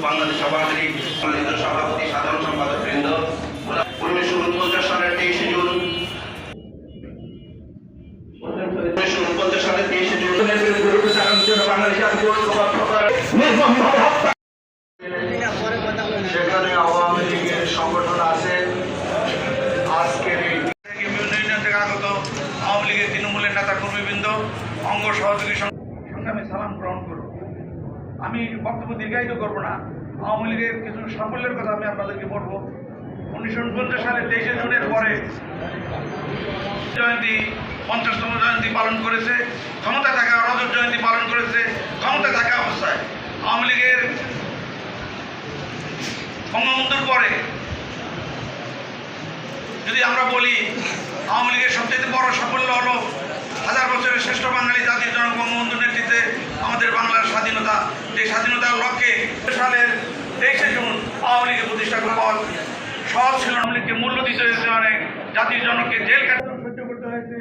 বাংলাদেশ লীগ সভাপতি, সাধারণ সম্পাদক বৃন্দ, উনিশশো উনপঞ্চাশ সালের তেইশে জুন। সংগঠন আছে। আজকের তৃণমূলের নেতা কর্মীবৃন্দ, অঙ্গ সহযোগী সং- সঙ্গে আমি সালাম আমি বক্তব্য দীর্ঘায়িত করব না। আওয়ামী লীগের কিছু সাফল্যের কথা আমি আপনাদেরকে বলব। উনিশশো উনপঞ্চাশ সালে তেইশে জুনের পরে জয়ন্তী, পঞ্চাশতম জয়ন্তী পালন করেছে। ক্ষমতা থাকা রজত জয়ন্তী পালন করেছে। ক্ষমতা থাকা অবস্থায় আওয়ামী লীগের বঙ্গবন্ধুর পরে যদি আমরা বলি, আওয়ামী লীগের সবচেয়ে বড় সাফল্য হলো হাজার বছরের শ্রেষ্ঠ বাঙালি জাতির জনক বাংলার এই স্বাধীনতার লক্ষ্যে সালের তেইশে জুন আওয়ামী লীগের প্রতিষ্ঠা করা হল সহজ ছিল আওয়ামী লীগকে মূল্য দিতে হয়েছে অনেক জাতির জনককে জেল কাটানো সহ্য করতে হয়েছে।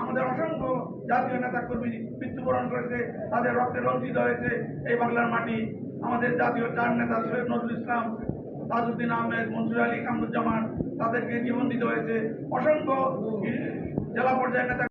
আমাদের অসংখ্য জাতীয় নেতা কর্মী মৃত্যুবরণ করেছে, তাদের রক্তে রঞ্জিত হয়েছে। এই বাংলার মাটি, আমাদের জাতীয় চার নেতা সৈয়দ নজরুল ইসলাম, তাজউদ্দিন আহমেদ, মনসুর আলী কামরুজ্জামান, তাদেরকে জীবন দিতে হয়েছে। অসংখ্য জেলা পর্যায়ের নেতা